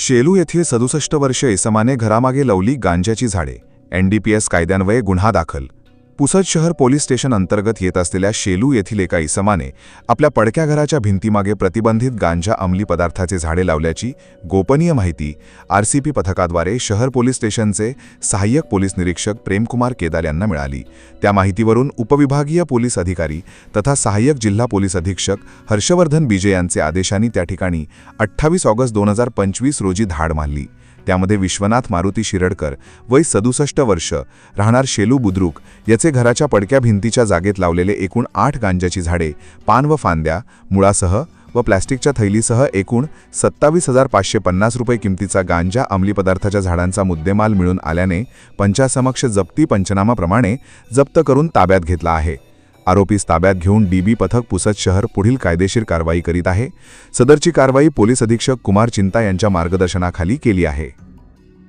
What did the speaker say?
शेलू येथील सदुसष्ट वर्ष इसमाने घरामागे लवली गांजाची झाडे. एनडीपीएस कायद्यान्वये गुन्हा दाखल. पुसद शहर पोलीस स्टेशन अंतर्गत येत असलेल्या शेलू येथील एका इसमाने आपल्या पडक्या घराच्या भिंतीमागे प्रतिबंधित गांजा अंमली पदार्थाचे झाडे लावल्याची गोपनीय माहिती आरसीपी पथकाद्वारे शहर पोलीस स्टेशनचे सहाय्यक पोलीस निरीक्षक प्रेमकुमार केदार यांना मिळाली. त्या माहितीवरून उपविभागीय पोलीस अधिकारी तथा सहाय्यक जिल्हा पोलीस अधीक्षक हर्षवर्धन बिजे यांचे आदेशांनी त्या ठिकाणी अठ्ठावीस ऑगस्ट दोन हजार पंचवीस रोजी धाड मारली त्यामध्ये विश्वनाथ मारुती शिरडकर वय सदुसष्ट वर्ष राहणार शेलू बुद्रुक याचे घराच्या पडक्या भिंतीच्या जागेत लावलेले एकूण आठ गांजाची झाडे पान व फांद्या मुळासह व प्लॅस्टिकच्या थैलीसह एकूण सत्तावीस हजार पाचशे पन्नास रुपये किमतीचा गांजा अंमली पदार्थाच्या झाडांचा मुद्देमाल मिळून आल्याने पंचासमक्ष जप्ती पंचनामाप्रमाणे जप्त करून ताब्यात घेतला आहे. आरोपीस ताब्यात घेऊन डीबी पथक पुसद शहर पुढील कायदेशीर कारवाई करीत आहे. सदरची कारवाई पोलीस अधीक्षक कुमार चिंता यांच्या मार्गदर्शनाखाली केली आहे.